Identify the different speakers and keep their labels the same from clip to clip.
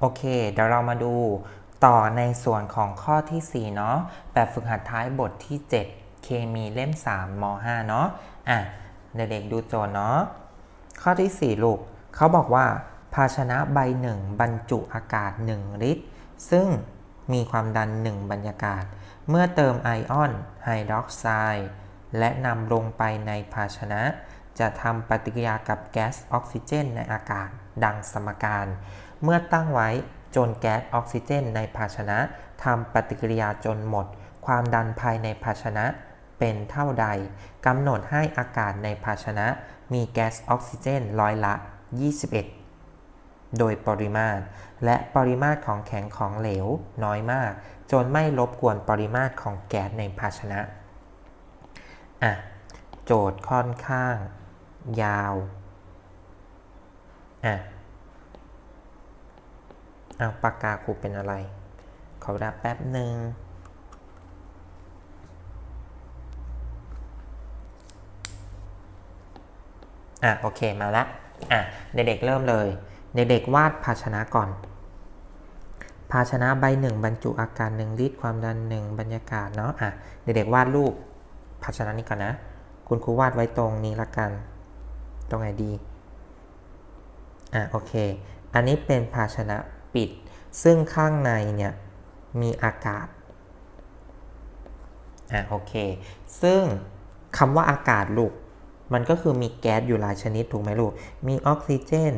Speaker 1: โอเค เดี๋ยวเรามาดูต่อในส่วนของข้อที่ 4 เนาะแบบฝึกหัดท้ายบทที่ 7 เคมีเล่ม 3ม5เนาะอะเด็กๆดูโจทย์เนาะข้อที่ 4 ลูกเขาบอกว่า ภาชนะใบหนึ่งบรรจุอากาศ 1 ลิตร ซึ่งมีความดัน 1 บรรยากาศ เมื่อเติมไอออนไฮดรอกไซด์และนำลงไปในภาชนะ จะทำปฏิกิริยากับแก๊สออกซิเจนในอากาศ ดังสมการ เมื่อตั้งไว้จนแก๊สออกซิเจนในภาชนะทำปฏิกิริยาจนหมด ความดันภายในภาชนะเป็นเท่าใดกำหนดให้อากาศในภาชนะมีแก๊สออกซิเจนร้อยละ 21 โดยปริมาตร และปริมาตรของแข็งของเหลวน้อยมาก จนไม่รบกวนปริมาตรของแก๊สในภาชนะอะโจทย์ค่อนข้าง ยาวอะ อาปากกาครูเป็นอะไร ขอเวลาแป๊บหนึ่งอะโอเคมาละอะเด็กๆเริ่มเลยเด็กๆวาดภาชนะก่อน ภาชนะใบหนึ่งบรรจุอาการหนึ่งลิตรความดันหนึ่งบรรยากาศเนาะอะเด็กๆวาดรูปภาชนะนี้ก่อนนะ คุณครูวาดไว้ตรงนี้ละกัน ตรงไหนดีอะโอเค อันนี้เป็นภาชนะ ปิด ซึ่งข้างในเนี่ยมีอากาศ อะโอเค ซึ่งคำว่าอากาศลูก มันก็คือมีแก๊สอยู่หลายชนิดถูกไหมลูก มีออกซิเจน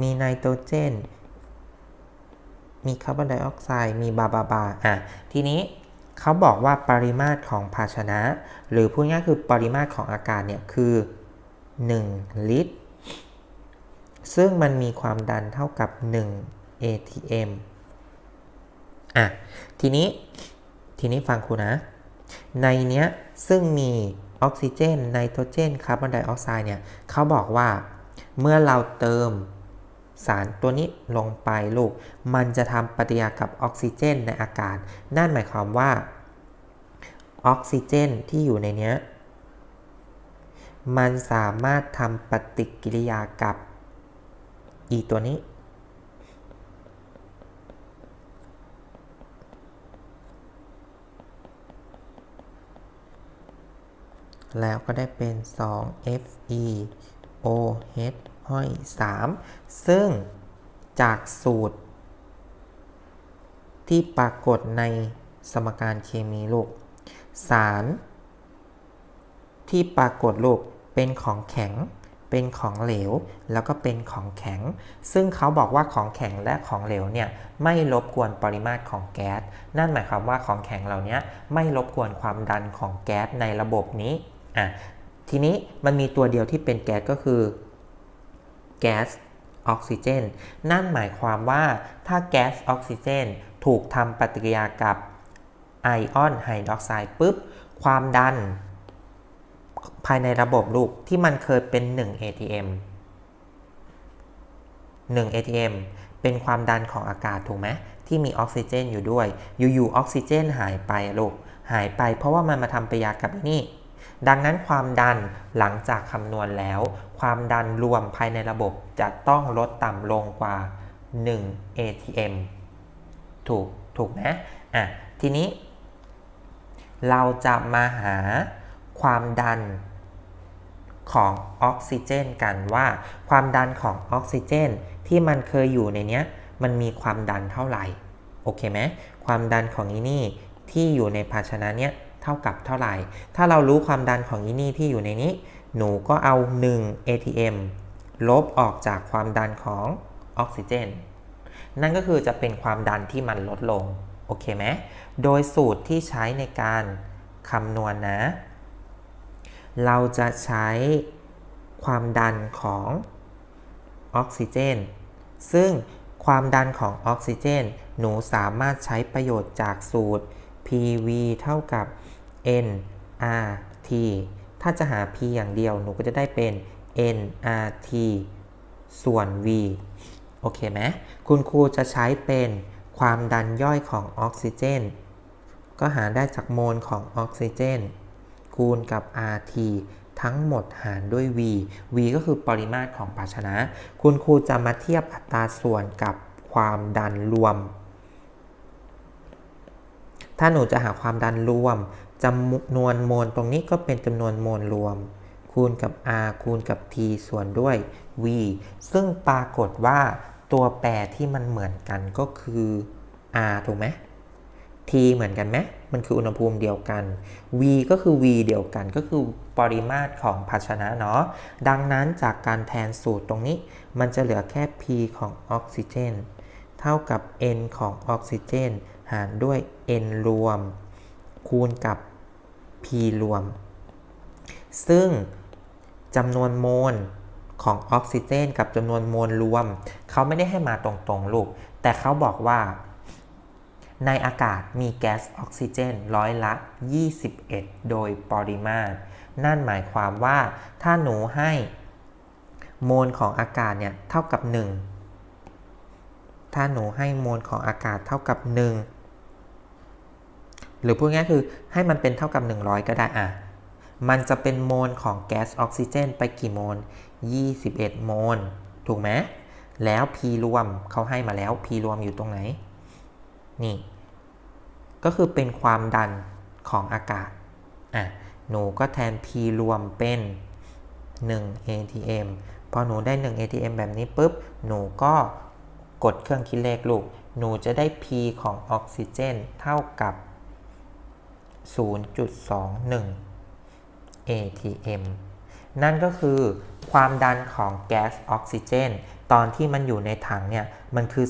Speaker 1: มีไนโตรเจน มีคาร์บอนไดออกไซด์ มีบาบาบา อะ ทีนี้เขาบอกว่าปริมาตรของภาชนะ หรือพูดง่ายคือปริมาตรของอากาศเนี่ยคือ 1 ลิตร ซึ่งมันมีความดันเท่ากับ 1 atm อะ ทีนี้ ทีนี้ฟังครูนะ ในเนี้ย ซึ่งมีออกซิเจน ไนโตรเจน คาร์บอนไดออกไซด์เนี่ย เขาบอกว่า เมื่อเราเติมสารตัวนี้ลงไปลูก มันจะทำปฏิกิริยากับออกซิเจนในอากาศ นั่นหมายความว่า ออกซิเจนที่อยู่ในเนี้ย มันสามารถทำปฏิกิริยากับอีตัวนี้ แล้วก็ได้เป็น 2 Fe OH ห้อย 3 ซึ่งจากสูตร ที่ปรากฏในสมการเคมีลูก สาร ที่ปรากฏลูกเป็นของแข็ง เป็นของเหลว แล้วก็เป็นของแข็ง ซึ่งเขาบอกว่าของแข็งและของเหลวเนี่ยไม่รบกวนปริมาตรของแก๊ส นั่นหมายความว่าของแข็งเหล่านี้ไม่รบกวนความดันของแก๊สในระบบนี้ อะทีนี้มันมีตัวเดียวที่เป็นแก๊สก็คือแก๊สออกซิเจน นั่นหมายความว่าถ้าแก๊สออกซิเจนถูกทำปฏิกิริยากับไอออนไฮดรอกไซด์ปุ๊บ ความดัน ภายในระบบลูกที่มันเคยเป็น 1 atm 1 atm เป็นความดันของอากาศถูกไหมที่มีออกซิเจนอยู่ด้วย อยู่ๆออกซิเจนหายไปลูก หายไปเพราะว่ามันมาทำปฏิกิริยากับนี่ ดังนั้นความดันหลังจากคำนวณแล้ว ความดันรวมภายในระบบจะต้องลดต่ำลงกว่า 1 atm ถูก ถูกไหมอะทีนี้ เราจะมาหาความดันของออกซิเจนกันว่า ความดันของออกซิเจน ที่มันเคยอยู่ในเนี้ยมันมีความดันเท่าไหร่ โอเคไหมความดันของอีนี่ที่อยู่ในภาชนะเนี้ย เท่ากับเท่าไหร่ ถ้าเรารู้ความดันของอีนี่ที่อยู่ในนี้ หนูก็เอา 1 atm ลบออกจากความดันของออกซิเจน นั่นก็คือจะเป็นความดันที่มันลดลง โอเคไหม โดยสูตรที่ใช้ในการคำนวณนนะ เราจะใช้ความดันของออกซิเจน ซึ่งความดันของออกซิเจน หนูสามารถใช้ประโยชน์จากสูตร PV เท่ากับ nRT ถ้าจะหา P อย่างเดียว หนูก็จะได้เป็น nRT ส่วน V โอเคไหมคุณครูจะใช้เป็นความดันย่อยของออกซิเจน ก็หาได้จากโมลของออกซิเจน คูณกับ RT ทั้งหมดหารด้วย V V ก็คือปริมาตรของภาชนะ คุณครูจะมาเทียบอัตราส่วนกับความดันรวม ถ้าหนูจะหาความดันรวม จำนวนโมลตรงนี้ก็เป็นจำนวนโมลรวม คูณกับ r คูณกับ t ส่วนด้วย v ซึ่งปรากฏว่าตัวแปรที่มันเหมือนกันก็คือ r ถูกไหม t เหมือนกันไหมมันคืออุณหภูมิเดียวกัน v ก็คือ v เดียวกันก็คือปริมาตรของภาชนะเนาะ ดังนั้นจากการแทนสูตรตรงนี้ มันจะเหลือแค่ p ของออกซิเจน เท่ากับ n ของออกซิเจน หารด้วย n รวม คูณกับ p รวม ซึ่งจำนวนโมลของออกซิเจน กับจำนวนโมลรวม เขาไม่ได้ให้มาตรงๆลูก แต่เขาบอกว่า ในอากาศมีแก๊สออกซิเจนร้อยละ 21 โดยปริมาตร นั่นหมายความว่าถ้าหนูให้โมลของอากาศเนี่ยเท่ากับ 1 ถ้าหนูให้โมลของอากาศเท่ากับ 1 หรือพูดง่ายคือให้มันเป็นเท่ากับ 100 ก็ได้อะ มันจะเป็นโมลของแก๊สออกซิเจนไปกี่โมล 21 โมล ถูกไหม แล้ว P รวมเขาให้มาแล้ว P รวมอยู่ตรงไหน นี่ ก็คือเป็นความดันของอากาศ อะ หนูก็แทน P รวมเป็น 1 atm พอหนูได้ 1 atm แบบนี้ปุ๊บ หนูก็กดเครื่องคิดเลขลูก หนูจะได้ P ของออกซิเจน เท่ากับ 0.21 atm นั่นก็คือความดันของแก๊สออกซิเจน ตอนที่มันอยู่ในถังเนี่ย มันคือ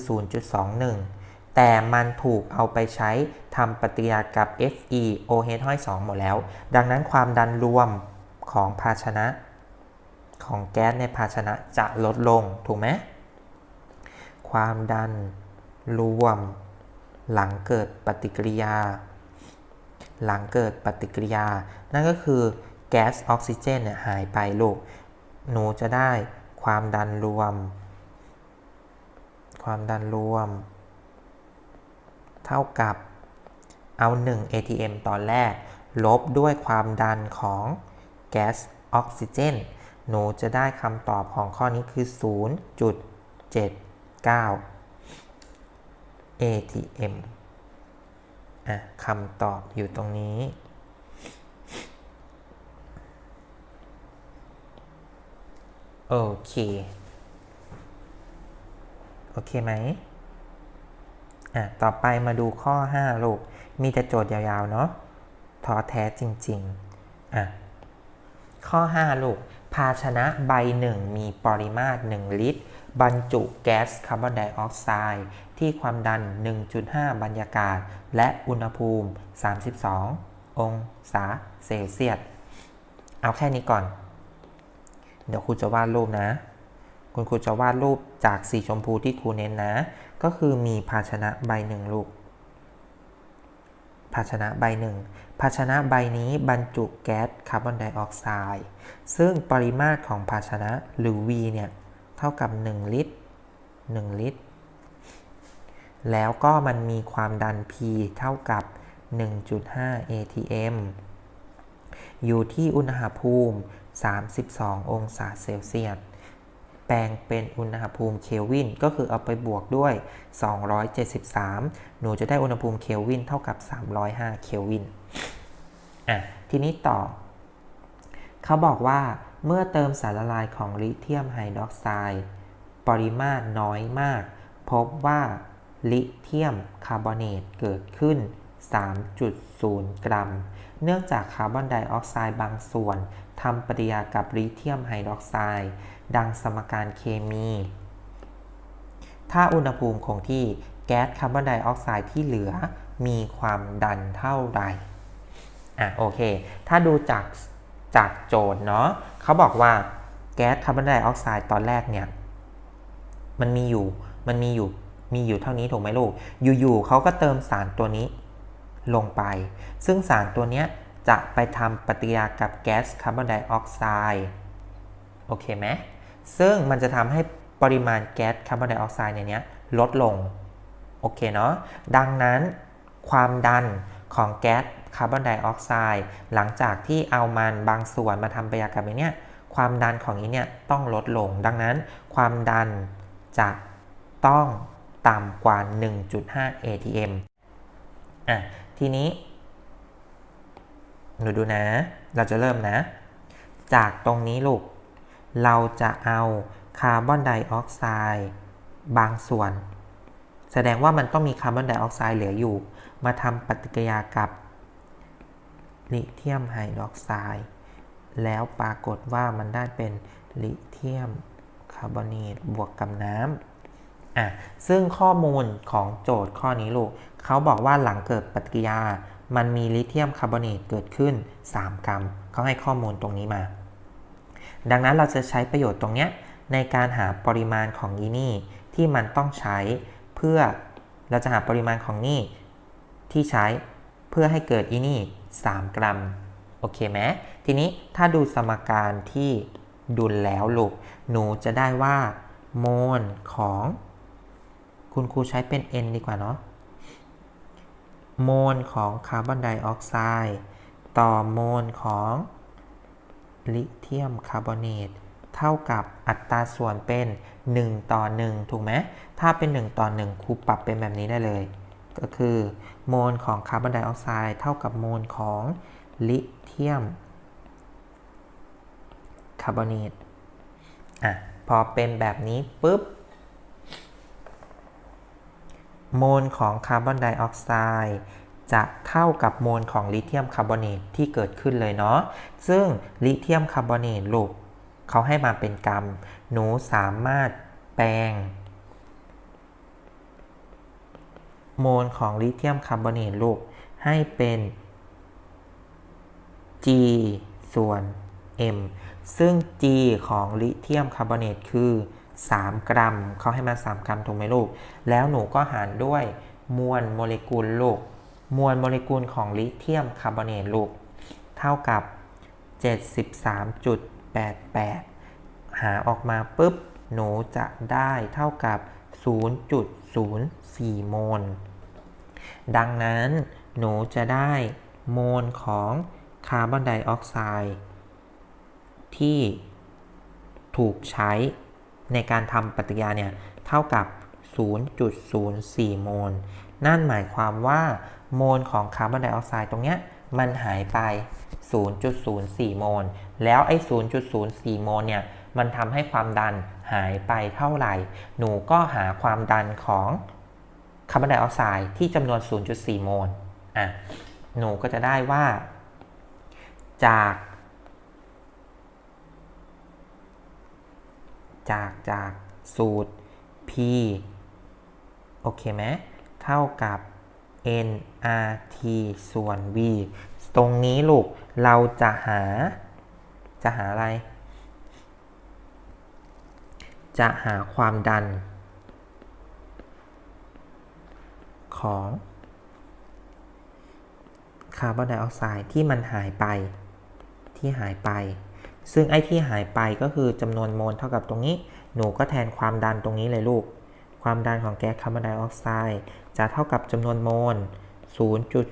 Speaker 1: 0.21 แต่มันถูกเอาไปใช้ทำปฏิกิริยากับ Fe OH ห้อย2หมดแล้ว ดังนั้นความดันรวมของภาชนะ ของแก๊สในภาชนะจะลดลง ถูกไหม ความดันรวมหลังเกิดปฏิกิริยา หลังเกิดปฏิกิริยา นั่นก็คือแก๊สออกซิเจนเนี่ยหายไปลูก หนูจะได้ความดันรวม ความดันรวม เท่ากับเอา 1 atm ตอนแรก ลบด้วยความดันของแก๊สออกซิเจน หนูจะได้คำตอบของข้อนี้คือ 0.79 atm อะคำตอบอยู่ตรงนี้ โอเค โอเคไหมอะต่อไปมาดูข้อ 5 ลูก มีแต่โจทย์ยาวๆ เนาะท้อแท้จริงๆอะข้อ 5 ลูก ภาชนะใบหนึ่งมีปริมาตร 1 ลิตร บรรจุแก๊สคาร์บอนไดออกไซด์ที่ความดัน 1.5 บรรยากาศ และอุณหภูมิ 32 องศาเซลเซียส เอาแค่นี้ก่อน เดี๋ยวครูจะวาดรูปนะ คุณครูจะวาดรูปจากสีชมพูที่ครูเน้นนะ ก็คือมีภาชนะใบหนึ่งลูก ภาชนะใบหนึ่งภาชนะใบนี้บรรจุแก๊สคาร์บอนไดออกไซด์ ซึ่งปริมาตรของภาชนะหรือ V เนี่ย เท่ากับ 1 ลิตร 1 ลิตร แล้วก็มันมีความดัน P เท่ากับ 1.5 atm อยู่ที่อุณหภูมิ 32 องศาเซลเซียส แปลงเป็นอุณหภูมิเคลวิน ก็คือเอาไปบวกด้วย 273 หนูจะได้อุณหภูมิเคลวินเท่ากับ 305 เคลวิน อะ ทีนี้ต่อ เขาบอกว่า เมื่อเติมสารละลายของลิเธียมไฮดรอกไซด์ปริมาตรน้อยมาก พบว่าลิเธียมคาร์บอเนตเกิดขึ้น 3.0 กรัม เนื่องจากคาร์บอนไดออกไซด์บางส่วนทำปฏิกิริยากับลิเธียมไฮดรอกไซด์ดังสมการเคมี ถ้าอุณหภูมิคงที่แก๊สคาร์บอนไดออกไซด์ที่เหลือมีความดันเท่าไหร่ อะโอเค ถ้าดูจากจากโจทย์เนาะ เขาบอกว่าแก๊สคาร์บอนไดออกไซด์ตอนแรกเนี่ยมันมีอยู่มันมีอยู่มีอยู่เท่านี้ถูกไหมลูก อยู่ๆเขาก็เติมสารตัวนี้ลงไป ซึ่งสารตัวนี้จะไปทำปฏิกิริยากับแก๊สคาร์บอนไดออกไซด์โอเคไหมซึ่งมันจะทำให้ปริมาณแก๊สคาร์บอนไดออกไซด์ในนี้ลดลง โอเคเนาะ ดังนั้นความดันของแก๊ส คาร์บอนไดออกไซด์หลังจากที่เอามันบางส่วนมาทำปฏิกิริยากับไอ้นี้ความดันของนี้เนี่ยต้องลดลง ดังนั้นความดันจะต้องต่ำกว่า 1.5 atm อะทีนี้ หนูดูนะ เราจะเริ่มนะ จากตรงนี้ลูก เราจะเอาคาร์บอนไดออกไซด์บางส่วน แสดงว่ามันต้องมีคาร์บอนไดออกไซด์เหลืออยู่ มาทำปฏิกิริยากับ ลิเธียมไฮดรอกไซด์แล้วปรากฏว่ามันได้เป็นลิเธียมคาร์บอเนตบวกกับน้ำอะซึ่งข้อมูลของโจทย์ข้อนี้ลูกเขาบอกว่าหลังเกิดปฏิกิริยา มันมีลิเธียมคาร์บอเนตเกิดขึ้น 3 กรัมเขาให้ข้อมูลตรงนี้มา ดังนั้นเราจะใช้ประโยชน์ตรงเนี้ยในการหาปริมาณของอีนี่ที่มันต้องใช้เพื่อเราจะหาปริมาณของนี่ที่ใช้เพื่อให้เกิดอีนี่ 3 กรัม โอเคไหมทีนี้ถ้าดูสมการที่ดุลแล้วลูก หนูจะได้ว่าโมลของ คุณครูใช้เป็น n ดีกว่าเนาะ โมลของคาร์บอนไดออกไซด์ต่อโมลของลิเธียมคาร์บอเนตเท่ากับอัตราส่วนเป็น 1 ต่อ 1 ถูกไหม ถ้าเป็น 1 ต่อ 1 ครูปรับเป็นแบบนี้ได้เลย ก็คือโมลของคาร์บอนไดออกไซด์เท่ากับโมลของลิเธียมคาร์บอเนตอะพอเป็นแบบนี้ปุ๊บโมลของคาร์บอนไดออกไซด์จะเท่ากับโมลของลิเธียมคาร์บอเนตที่เกิดขึ้นเลยเนาะ ซึ่งลิเธียมคาร์บอเนตลูกเขาให้มาเป็นกรัม หนูสามารถแปลง โมลของลิเธียมคาร์บอเนตลูกให้เป็น G ส่วน M ซึ่ง G ของลิเธียมคาร์บอเนตคือ 3 กรัม เขาให้มา 3 กรัมถูกไหมลูก แล้วหนูก็หารด้วยมวลโมเลกุลลูก มวลโมเลกุลของลิเธียมคาร์บอเนตลูก เท่ากับ 73.88 หาออกมาปุ๊บ หนูจะได้เท่ากับ 0.04 โมล ดังนั้นหนูจะได้โมลของคาร์บอนไดออกไซด์ที่ถูกใช้ในการทำปฏิกิริยาเนี่ย เท่ากับ 0.04 โมล นั่นหมายความว่าโมลของคาร์บอนไดออกไซด์ตรงเนี้ยมันหายไป 0.04 โมล แล้วไอ้ 0.04 โมลเนี่ย มันทำให้ความดัน หายไปเท่าไหร่ หนูก็หาความดันของคาร์บอนไดออกไซด์ที่จำนวน 0.4 โมลอะหนูก็จะได้ว่า จาก จากจากสูตร p โอเคไหมเท่ากับ nRT ส่วน v ตรงนี้ลูกเราจะหาจะหาอะไร จะหาความดัน ของคาร์บอนไดออกไซด์ที่มันหายไปที่หายไป ซึ่งไอ้ที่หายไปก็คือจำนวนโมลเท่ากับตรงนี้ หนูก็แทนความดันตรงนี้เลยลูก ความดันของแก๊สคาร์บอนไดออกไซด์จะเท่ากับจำนวนโมล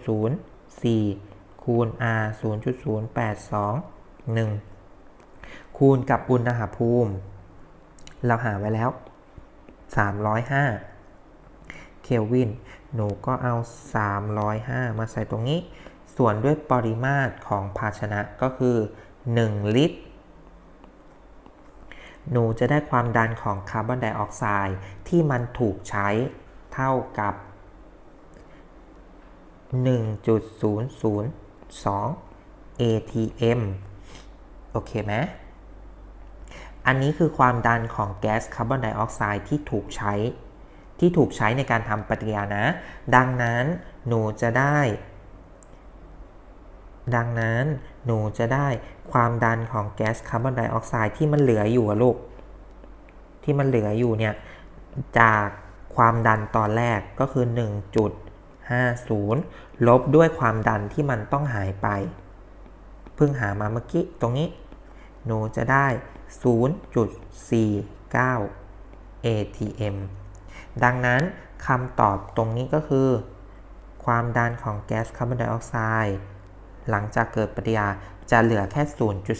Speaker 1: 0.04 คูณ R 0.0821 คูณกับอุณหภูมิ เราหาไว้แล้ว 305เคลวิน หนูก็เอา 305 มาใส่ตรงนี้ ส่วนด้วยปริมาตรของภาชนะก็คือ 1 ลิตร หนูจะได้ความดันของคาร์บอนไดออกไซด์ที่มันถูกใช้เท่ากับ 1.002 atm โอเคไหม อันนี้คือความดันของแก๊สคาร์บอนไดออกไซด์ที่ถูกใช้ ที่ถูกใช้ในการทำปฏิกิริยานะ ดังนั้นหนูจะได้ ดังนั้นหนูจะได้ความดันของแก๊สคาร์บอนไดออกไซด์ที่มันเหลืออยู่ลูก ที่มันเหลืออยู่เนี่ย จากความดันตอนแรกก็คือ 1.50 ลบด้วยความดันที่มันต้องหายไป เพิ่งหามาเมื่อกี้ตรงนี้ หนูจะได้ 0.49 atm ดังนั้นคำตอบตรงนี้ก็คือ ความดันของแก๊สคาร์บอนไดออกไซด์หลังจากเกิดปฏิกิริยาจะเหลือแค่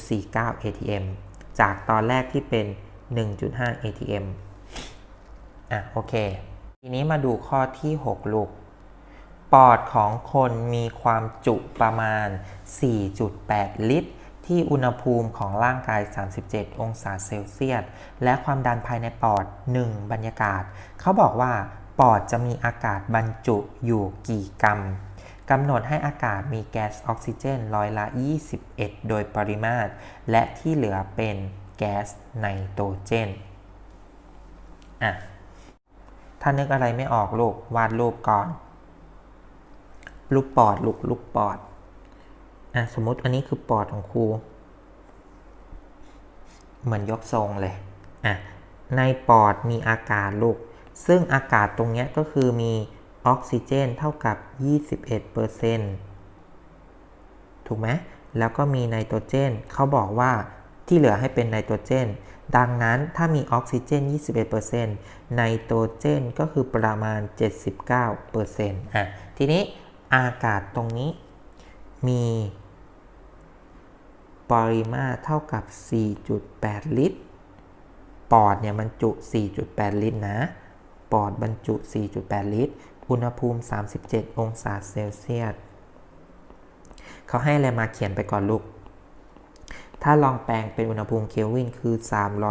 Speaker 1: 0.49 atm จากตอนแรกที่เป็น 1.5 atm อะโอเค ทีนี้มาดูข้อที่ 6 ลูก ปอดของคนมีความจุประมาณ 4.8 ลิตร ที่อุณหภูมิของร่างกาย 37 องศาเซลเซียส และความดันภายในปอด 1 บรรยากาศ เขาบอกว่าปอดจะมีอากาศบรรจุอยู่กี่กรัมกำหนดให้อากาศมีแก๊สออกซิเจนร้อยละ 21 โดยปริมาตร และที่เหลือเป็นแก๊สไนโตรเจน อะ ถ้านึกอะไรไม่ออกลูกวาดรูปก่อน รูปปอดลูกรูปปอด อะสมมติอันนี้คือปอดของครู เหมือนยกทรงเลยอะในปอดมีอากาศลูก ซึ่งอากาศตรงเนี้ยก็คือมีออกซิเจนเท่ากับ 21%ถูกไหมแล้วก็มีไนโตรเจน เขาบอกว่าที่เหลือให้เป็นไนโตรเจน ดังนั้นถ้ามีออกซิเจน 21%ไนโตรเจนก็คือประมาณ 79%อะ ทีนี้อากาศตรงนี้มี ปริมาตรเท่ากับ 4.8 ลิตร ปอดเนี่ยบรรจุ 4.8 ลิตรนะ ปอดบรรจุ 4.8 ลิตร อุณหภูมิ 37 องศาเซลเซียส เขาให้อะไรมาเขียนไปก่อนลูก ถ้าลองแปลงเป็นอุณหภูมิเคลวินคือ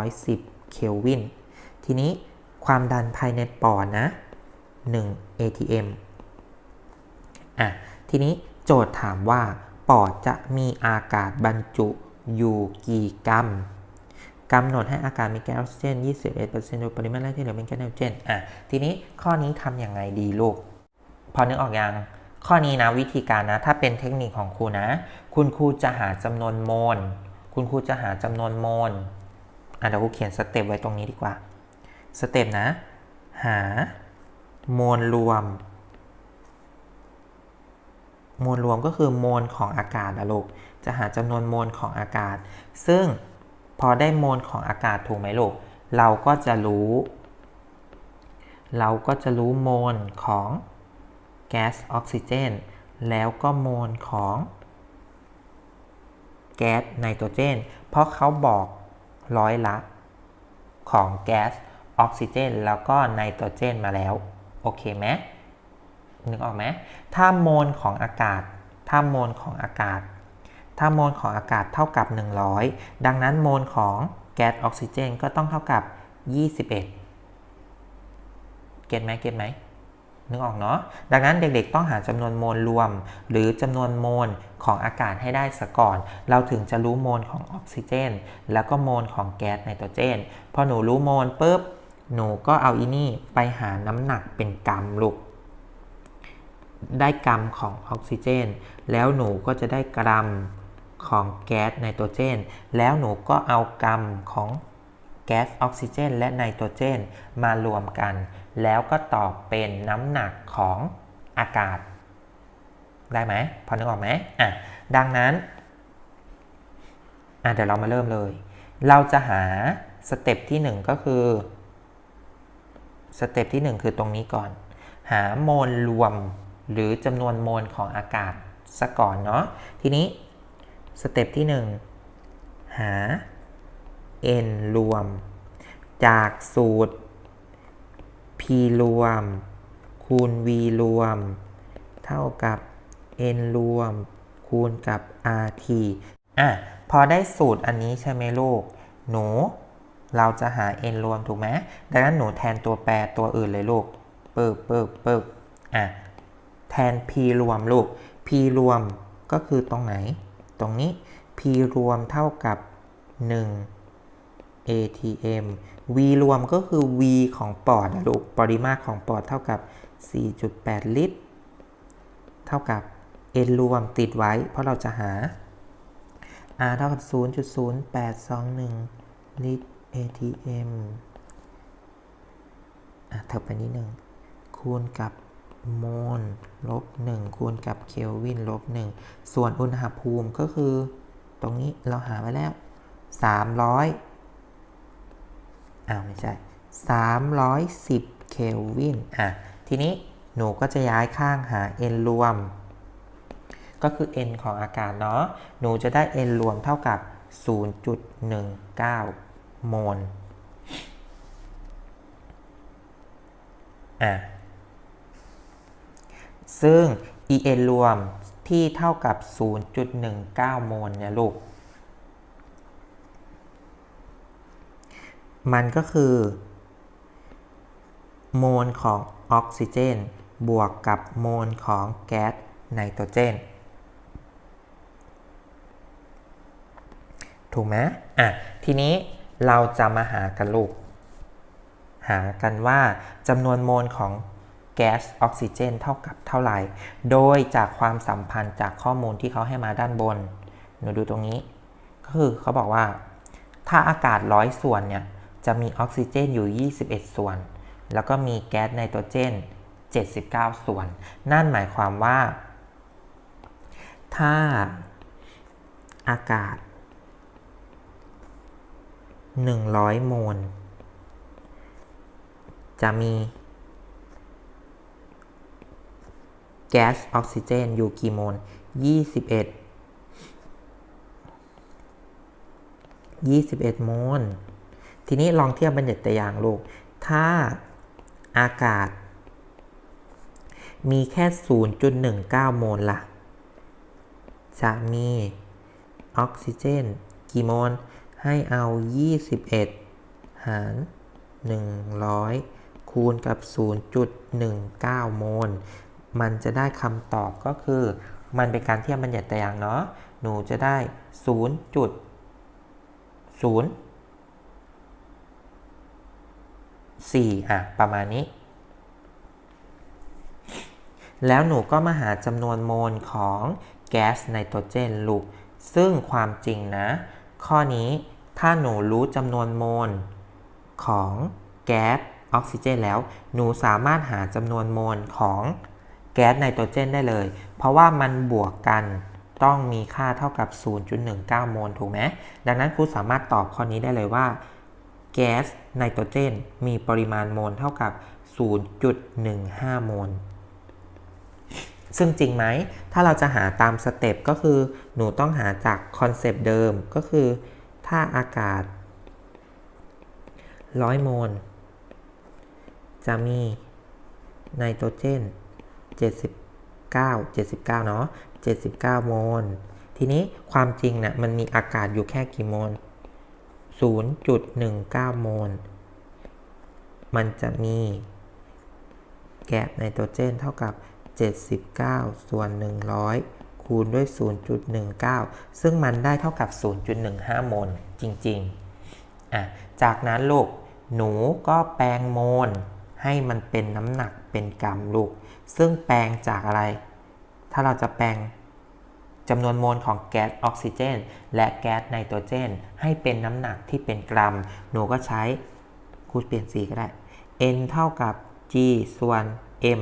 Speaker 1: 310 เคลวิน ทีนี้ความดันภายในปอดนะ 1 atm อะ ทีนี้โจทย์ถามว่า อดจะมีอากาศบรรจุอยู่กี่กรัมกำหนดให้อากาศมีแก๊สออกซิเจน 21%โดยปริมาตรแรกที่เหลือเป็นแก๊สไนโตรเจน อะ ทีนี้ข้อนี้ทำอยังไงดีลูก พอนึกออกยัง ข้อนี้นะวิธีการนะ ถ้าเป็นเทคนิคของครูนะ คุณครูจะหาจำนวนโมล คุณครูจะหาจำนวนโมล อะเดี๋ยวครูเขียนสเต็ปไว้ตรงนี้ดีกว่า สเต็ปนะ หา โมลรวม มวลรวมก็คือมวลของอากาศนะลูก จะหาจำนวนมวลของอากาศ ซึ่งพอได้มวลของอากาศถูกไหมลูก เราก็จะรู้ เราก็จะรู้มวลของแก๊สออกซิเจน แล้วก็มวลของแก๊สไนโตรเจน เพราะเขาบอกร้อยละของแก๊สออกซิเจน แล้วก็ไนโตรเจนมาแล้ว โอเคไหม นึกออกไหมถ้าโมลของอากาศ ถ้าโมลของอากาศ ถ้าโมลของอากาศเท่ากับ 100 ดังนั้นโมลของแก๊สออกซิเจนก็ต้องเท่ากับ 21 เก็ตไหมเก็ตไหมนึกออกเนาะ ดังนั้นเด็กๆต้องหาจำนวนโมลรวม หรือจำนวนโมลของอากาศให้ได้สก่อน เราถึงจะรู้โมลของออกซิเจน แล้วก็โมลของแก๊สไนโตรเจน พอหนูรู้โมลปุ๊บ หนูก็เอาอีนี่ไปหาน้ำหนักเป็นกรัมลูก ได้กรัมของออกซิเจน แล้วหนูก็จะได้กรัมของแก๊สไนโตรเจน แล้วหนูก็เอากรัมของแก๊สออกซิเจน และไนโตรเจน มารวมกัน แล้วก็ตอบเป็นน้ำหนักของอากาศ ได้ไหมพอนึกออกไหมอะดังนั้นอะเดี๋ยวเรามาเริ่มเลย เราจะหาสเต็ปที่ 1 ก็คือสเต็ปที่ 1 คือตรงนี้ก่อน หาโมลรวม หรือจำนวนโมลของอากาศซะก่อนเนาะทีนี้สเต็ปที่ 1 หา n รวม จากสูตร p รวม คูณ v รวม เท่ากับ n รวม คูณกับ rt อะพอได้สูตรอันนี้ใช่ไหมลูก หนู เราจะหา n รวมถูกไหมดังนั้นหนูแทนตัวแปรตัวอื่นเลยลูกปึ๊บปึ๊บปึ๊บอะ แทน p รวมลูก p รวมก็คือตรงไหน ตรงนี้ p รวมเท่ากับ 1 atm v รวมก็คือ v ของปอดนะลูก ปริมาตรของปอดเท่ากับ 4.8 ลิตร เท่ากับ n รวมติดไว้ เพราะเราจะหา r เท่ากับ 0.0821 ลิตร atm อะเถิบไปนิดหนึ่งคูณกับ โมลลบ1คูณกับเคลวินลบ1ส่วนอุณหภูมิก็คือ ตรงนี้เราหาไว้แล้ว300อ้าวไม่ใช่310เคลวินอะทีนี้หนูก็จะย้ายข้างหา n รวม ก็คือ n ของอากาศเนาะหนูจะได้ n รวมเท่ากับ 0.19 โมลอะ ซึ่ง En รวมที่เท่ากับ 0.19 โมลเนี่ยลูก มันก็คือ โมลของออกซิเจน บวกกับโมลของแก๊สไนโตรเจน ถูกไหมอะ ทีนี้เราจะมาหากันลูก หากันว่าจำนวนโมลของ แก๊สออกซิเจนเท่ากับเท่าไหร่ โดยจากความสัมพันธ์จากข้อมูลที่เขาให้มาด้านบน หนูดูตรงนี้ ก็คือเขาบอกว่า ถ้าอากาศร้อยส่วนเนี่ยจะมีออกซิเจนอยู่ 21 ส่วน แล้วก็มีแก๊สไนโตรเจน 79 ส่วน นั่นหมายความว่า ถ้าอากาศ 100 โมล จะมี แก๊สออกซิเจนอยู่กี่โมล 21 21 โมล ทีนี้ลองเทียบบัญญัติตัวอย่างลูก ถ้าอากาศ มีแค่ 0.19 โมลล่ะ จะมีออกซิเจน กี่โมล ให้เอา 21 หาร 100 คูณกับ 0.19 โมล มันจะได้คำตอบก็คือ มันเป็นการเทียบบัญญัติตัวอย่างเนาะ หนูจะได้ 0. 0 4 อะ ประมาณนี้ แล้วหนูก็มาหาจำนวนโมลของแก๊สไนโตรเจนลูก ซึ่งความจริงนะ ข้อนี้ถ้าหนูรู้จำนวนโมลของแก๊สออกซิเจนแล้ว หนูสามารถหาจำนวนโมลของ แก๊สไนโตรเจนได้เลย เพราะว่ามันบวกกันต้องมีค่าเท่ากับ 0.19 โมลถูกไหมดังนั้นครูสามารถตอบข้อนี้ได้เลยว่า แก๊สไนโตรเจนมีปริมาณโมลเท่ากับ 0.15 โมลซึ่งจริงไหม ถ้าเราจะหาตามสเต็ปก็คือ หนูต้องหาจากคอนเซปต์เดิมก็คือ ถ้าอากาศ 100 โมล จะมีไนโตรเจน 79 79เนาะ79 โมล ทีนี้ความจริงนะ่ะมันมีอากาศอยู่แค่กี่โมล 0.19 โมล มันจะมีแก๊สไนโตรเจนเท่ากับ 79 ส่วน 100 คูณด้วย 0.19 ซึ่งมันได้เท่ากับ 0.15 โมล จริงๆอะจากนั้นลูกหนูก็แปลงโมล ให้มันเป็นน้ำหนักเป็นกรัมลูก ซึ่งแปลงจากอะไร ถ้าเราจะแปลงจำนวนโมลของแก๊สออกซิเจน และแก๊สไนโตรเจน ให้เป็นน้ำหนักที่เป็นกรัม หนูก็ใช้คูณเปลี่ยนสีก็ได้ n เท่ากับ g ส่วน m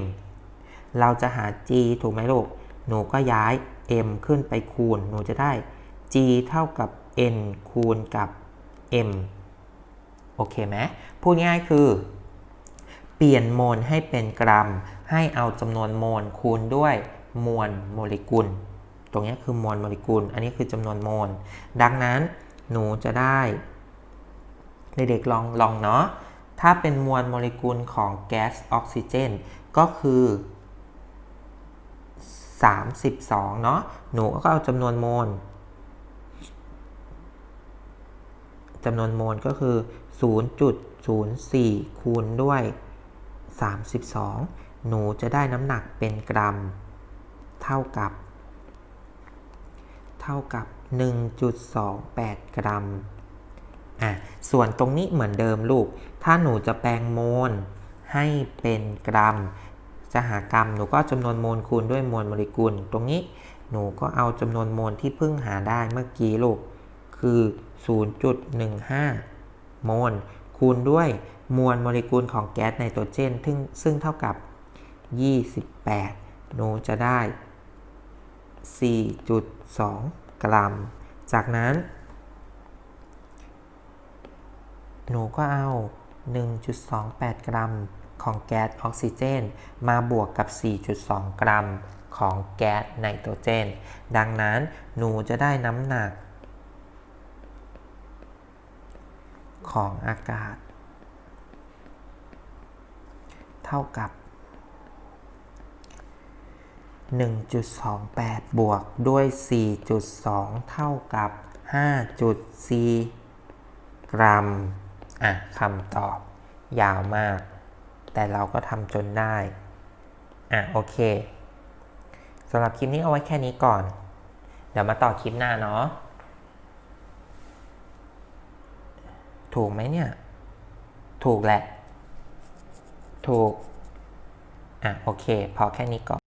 Speaker 1: เราจะหา g ถูกไหมลูก หนูก็ย้าย m ขึ้นไปคูณ หนูจะได้ g เท่ากับ n คูณกับ m โอเคไหมพูดง่ายคือ เปลี่ยนโมลให้เป็นกรัม ให้เอาจำนวนโมลคูณด้วยมวลโมเลกุล ตรงนี้คือมวลโมเลกุล อันนี้คือจำนวนโมล ดังนั้นหนูจะได้ เด็กๆลองลองเนาะ ถ้าเป็นมวลโมเลกุลของแก๊สออกซิเจน ก็คือ 32 เนาะ หนูก็เอาจำนวนโมลจำนวนโมลก็คือ 0.04 คูณด้วย 32 หนูจะได้น้ำหนักเป็นกรัม เท่ากับ เท่ากับ 1.28 กรัมอะส่วนตรงนี้เหมือนเดิมลูก ถ้าหนูจะแปลงโมลให้เป็นกรัม จะหากรัมหนูก็จำนวนโมลคูณด้วยมวลโมเลกุล ตรงนี้หนูก็เอาจำนวนโมลที่เพิ่งหาได้เมื่อกี้ลูก คือ 0.15 โมลคูณด้วยมวลโมเลกุลของแก๊สไนโตรเจนซึ่งซึ่งเท่ากับ 28หนูจะได้ 4.2 กรัม จากนั้นหนูก็เอา 1.28 กรัมของแก๊สออกซิเจน มาบวกกับ 4.2 กรัมของแก๊สไนโตรเจน ดังนั้นหนูจะได้น้ำหนัก ของอากาศ เท่ากับ 1.28 บวกด้วย 4.2 เท่ากับ 5.4 กรัม อะคำตอบยาวมาก แต่เราก็ทำจนได้ อะ โอเคสำหรับคลิปนี้เอาไว้แค่นี้ก่อน เดี๋ยวมาต่อคลิปหน้าเนาะ ถูกไหมเนี่ย ถูกแหละ ถูก อะ โอเค พอแค่นี้ก่อน